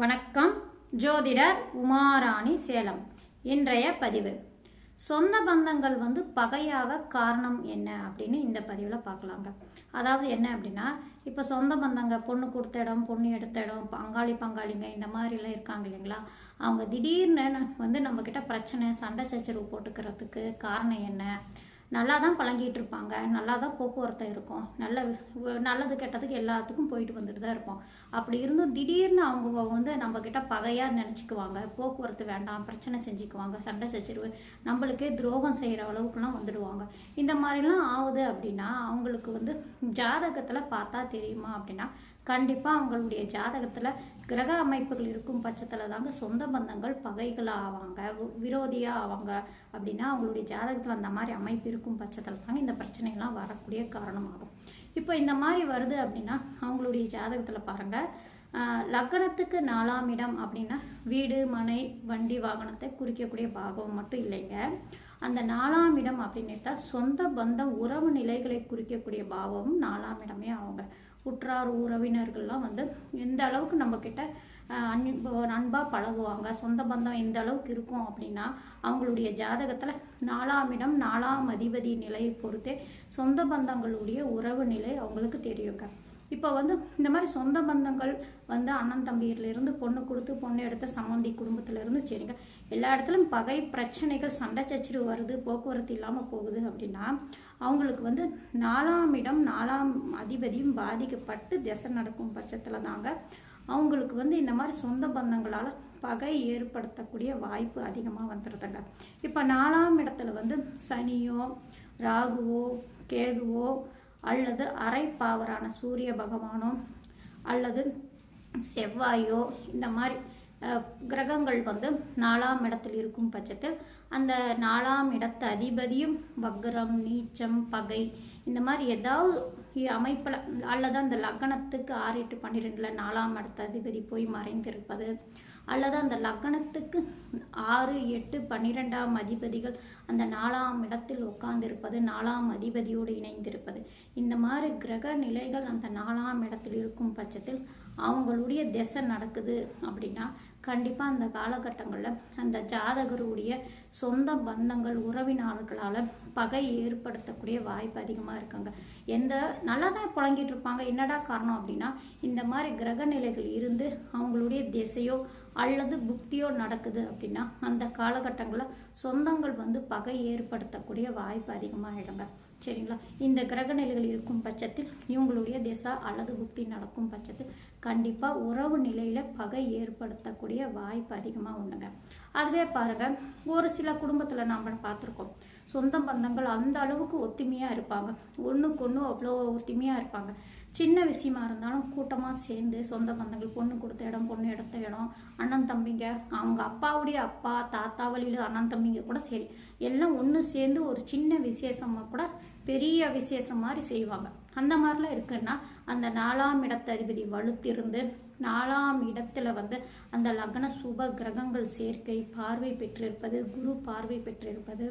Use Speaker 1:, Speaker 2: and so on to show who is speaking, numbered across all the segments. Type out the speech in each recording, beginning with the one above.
Speaker 1: வணக்கம். ஜோதிடர் உமாராணி சேலம். இன்றைய பதிவு. சொந்த பந்தங்கள் வந்து பகையாக காரணம் என்ன அப்படின்னு இந்த பதிவில் பார்க்கலாங்க. அதாவது என்ன அப்படின்னா இப்போ சொந்த பந்தங்க பொண்ணு கொடுத்த இடம் பொண்ணு எடுத்த இடம் பங்காளி பங்காளிங்க இந்த மாதிரிலாம் இருக்காங்க இல்லைங்களா? அவங்க திடீர்னு வந்து நம்மக்கிட்ட பிரச்சனை சண்டை சச்சரவு போட்டுக்கிறதுக்கு காரணம் என்ன? நல்லா தான் பழங்கிட்டு இருப்பாங்க நல்லா தான் போக்குவரத்து இருக்கும் நல்ல நல்லது கெட்டதுக்கு எல்லாத்துக்கும் போயிட்டு வந்துட்டு தான் இருப்போம். அப்படி இருந்தும் திடீர்னு அவங்க வந்து நம்மக்கிட்ட பகையாக நினச்சிக்குவாங்க போக்குவரத்து வேண்டாம் பிரச்சனை செஞ்சுக்குவாங்க சண்டை செஞ்சிருவு நம்மளுக்கே துரோகம் செய்கிற அளவுக்குலாம் வந்துடுவாங்க. இந்த மாதிரிலாம் ஆகுது அப்படின்னா அவங்களுக்கு வந்து ஜாதகத்தில் பார்த்தா தெரியுமா அப்படின்னா கண்டிப்பாக அவங்களுடைய ஜாதகத்தில் கிரக அமைப்புகள் இருக்கும் பட்சத்தில் தாங்க சொந்த பந்தங்கள் பகைகளாக ஆவாங்க விரோதியாக ஆவாங்க அப்படின்னா அவங்களுடைய ஜாதகத்தில் அந்த மாதிரி அமைப்பு இருக்கும் பட்சத்தில் தாங்க இந்த பிரச்சனைகள்லாம் வரக்கூடிய காரணமாகும். இப்போ இந்த மாதிரி வருது அப்படின்னா அவங்களுடைய ஜாதகத்தில் பாருங்கள் லக்னத்துக்கு நாலாம் இடம் அப்படின்னா வீடு மனை வண்டி வாகனத்தை குறிக்கக்கூடிய பாகம் மட்டும் இல்லைங்க. அந்த நாலாம் இடம் அப்படின்னுட்டா சொந்த பந்தம் உறவு நிலைகளை குறிக்கக்கூடிய பாவமும் நாலாம் இடமே அவங்க உற்றார் உறவினர்கள்லாம் வந்து எந்த அளவுக்கு நம்மக்கிட்ட அன்பு அன்பாக பழகுவாங்க சொந்த பந்தம் எந்த அளவுக்கு இருக்கும் அப்படின்னா அவங்களுடைய ஜாதகத்தில் நாலாம் இடம் நாலாம் அதிபதி நிலையை பொறுத்தே சொந்த பந்தங்களுடைய உறவு நிலை அவங்களுக்கு தெரியுங்க. இப்போ வந்து இந்த மாதிரி சொந்த பந்தங்கள் வந்து அண்ணன் தம்பியிலிருந்து பொண்ணு கொடுத்து பொண்ணு எடுத்த சம்மந்தி குடும்பத்திலேருந்து சரிங்க. எல்லா இடத்துலையும் பகை பிரச்சனைகள் சண்டை சச்சரவு வருது போக்குவரத்து இல்லாமல் போகுது அப்படின்னா அவங்களுக்கு வந்து நாலாம் இடம் நாலாம் அதிபதியும் பாதிக்கப்பட்டு திசை நடக்கும் பட்சத்தில் தாங்க அவங்களுக்கு வந்து இந்த மாதிரி சொந்த பந்தங்களால் பகை ஏற்படுத்தக்கூடிய வாய்ப்பு அதிகமாக வந்துடுதுங்க இப்போ நாலாம் இடத்துல வந்து சனியோ ராகுவோ கேதுவோ அல்லது அரை பாவரான சூரிய பகவானோ அல்லது செவ்வாயோ இந்த மாதிரி கிரகங்கள் வந்து நாலாம் இடத்தில் இருக்கும் பட்சத்தில் அந்த நாலாம் இடத்து அதிபதியும் வக்ரம் நீச்சம் பகை இந்த மாதிரி ஏதாவது அமைப்பில் அல்லது அந்த லக்னத்துக்கு ஆறு எட்டு பன்னிரெண்டில் நாலாம் இடத்த அதிபதி போய் மறைந்திருப்பது அல்லது அந்த லக்னத்துக்கு ஆறு எட்டு பன்னிரெண்டாம் அதிபதிகள் அந்த நாலாம் இடத்தில் உட்கார்ந்திருப்பது நாலாம் அதிபதியோடு இணைந்திருப்பது. இந்த மாதிரி கிரக நிலைகள் அந்த நாலாம் இடத்தில் இருக்கும் பட்சத்தில் அவங்களுடைய திசை நடக்குது அப்படின்னா கண்டிப்பாக அந்த காலகட்டங்களில் அந்த ஜாதகருடைய சொந்த பந்தங்கள் உறவினர்களால் பகை ஏற்படுத்தக்கூடிய வாய்ப்பு அதிகமாக இருக்காங்க. எந்த நல்லா தான் புழங்கிட்டு இருப்பாங்க. என்னடா காரணம் அப்படின்னா இந்த மாதிரி கிரக நிலைகள் இருந்து அவங்களுடைய திசையோ அல்லது புக்தியோ நடக்குது அப்படின்னா அந்த காலகட்டங்களில் சொந்தங்கள் வந்து பகை ஏற்படுத்தக்கூடிய வாய்ப்பு அதிகமாக ஆகிடுங்க சரிங்களா? இந்த கிரக நிலைகள் இருக்கும் பட்சத்தில் இவங்களுடைய திசா அல்லது புக்தி நடக்கும் பட்சத்தில் கண்டிப்பாக உறவு நிலையில் பகை ஏற்படுத்தக்கூடிய வாய்ப்பு அதிகமாக உண்டுங்க. அதுவே பாருங்க ஒரு சில குடும்பத்தில் நாம் பார்த்துருக்கோம் சொந்த பந்தங்கள் அந்த அளவுக்கு ஒத்துமையாக இருப்பாங்க. ஒன்றுக்கு ஒன்று அவ்வளோ ஒத்துமையாக இருப்பாங்க. சின்ன விஷயமா இருந்தாலும் கூட்டமாக சேர்ந்து சொந்த பந்தங்கள் பொண்ணு கொடுத்த இடம் பொண்ணு எடுத்த இடம் அண்ணன் தம்பிங்க அவங்க அப்பாவுடைய அப்பா தாத்தா வழியில் அண்ணன் தம்பிங்க கூட சரி. எல்லாம் ஒன்று சேர்ந்து ஒரு சின்ன விசேஷமாக கூட பெரிய விசேஷம் மாதிரி செய்வாங்க. அந்த மாதிரிலாம் இருக்குன்னா அந்த நாலாம் இடத்து அதிபதி வலுத்திருந்து நாலாம் இடத்துல வந்து அந்த லக்ன சுப கிரகங்கள் சேர்க்கை பார்வை பெற்றிருப்பது குரு பார்வை பெற்றிருப்பது.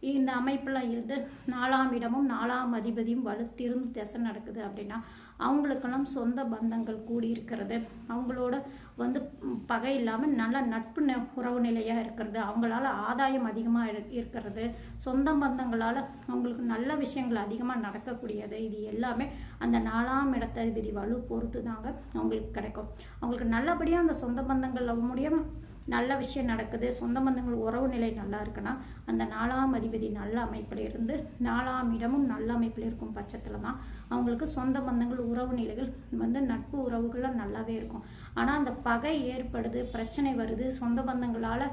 Speaker 1: இந்த அமைப்பெல்லாம் இருந்து நாலாம் இடமும் நாலாம் அதிபதியும் வலுத்திருந்து திசை நடக்குது அப்படின்னா அவங்களுக்கெல்லாம் சொந்த பந்தங்கள் கூடி இருக்கிறது அவங்களோட வந்து பகை இல்லாமல் நல்ல நட்பு ந- உறவு நிலையாக இருக்கிறது. அவங்களால ஆதாயம் அதிகமாக இருக்கிறது. சொந்த பந்தங்களால் அவங்களுக்கு நல்ல விஷயங்கள் அதிகமாக நடக்கக்கூடியது. இது எல்லாமே அந்த நாலாம் இடத்ததிபதி வலு பொறுத்து தாங்க அவங்களுக்கு கிடைக்கும். அவங்களுக்கு நல்லபடியாக அந்த சொந்த பந்தங்கள் மூலியமாக நல்ல விஷயம் நடக்குது சொந்த பந்தங்கள் உறவு நிலை நல்லா இருக்குன்னா அந்த நாலாம் அதிபதி நல்ல அமைப்பில் இருந்து நாலாம் இடமும் நல்ல அமைப்பில் இருக்கும் பட்சத்தில் தான் அவங்களுக்கு சொந்த பந்தங்கள் உறவு நிலைகள் வந்து நட்பு உறவுகள்லாம் நல்லாவே இருக்கும். ஆனால் அந்த பகை ஏற்படுது பிரச்சனை வருது சொந்த பந்தங்களால்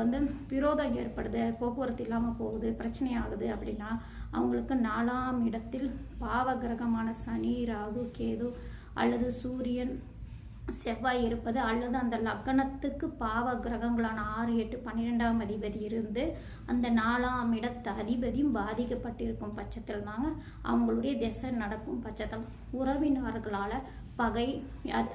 Speaker 1: வந்து விரோதம் ஏற்படுது போக்குவரத்து இல்லாமல் போகுது பிரச்சனை ஆகுது அப்படின்னா அவங்களுக்கு நாலாம் இடத்தில் பாவ கிரகமான சனி ராகு கேது அல்லது சூரியன் செவ்வாய் இருப்பது அல்லது அந்த லக்னத்துக்கு பாவ கிரகங்களான ஆறு எட்டு பன்னிரெண்டாம் அதிபதி இருந்து அந்த நாலாம் இடத்து அதிபதியும் பாதிக்கப்பட்டிருக்கும் பட்சத்தில் தாங்க அவங்களுடைய திசை நடக்கும் பட்சத்தில் உறவினர்களால் பகை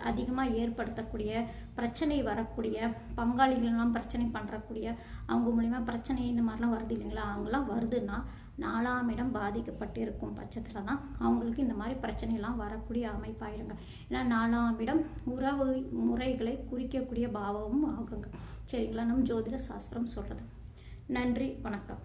Speaker 1: அதிகமாக ஏற்படுத்தக்கூடிய பிரச்சனை வரக்கூடிய பங்காளிகள்லாம் பிரச்சனை பண்ணுறக்கூடிய அவங்க மூலிமா பிரச்சனை இந்த மாதிரிலாம் வருது இல்லைங்களா? அவங்களாம் வருதுன்னா நாலாம் இடம் பாதிக்கப்பட்டு இருக்கும் பட்சத்தில் தான் அவங்களுக்கு இந்த மாதிரி பிரச்சனைலாம் வரக்கூடிய அமைப்பாயிடுங்க ஏன்னா நாலாம் இடம் உறவு முறைகளை குறிக்கக்கூடிய பாவமும் ஆகுங்க. சரிங்களா? நம் ஜோதிட சாஸ்திரம் சொல்கிறது நன்றி வணக்கம்.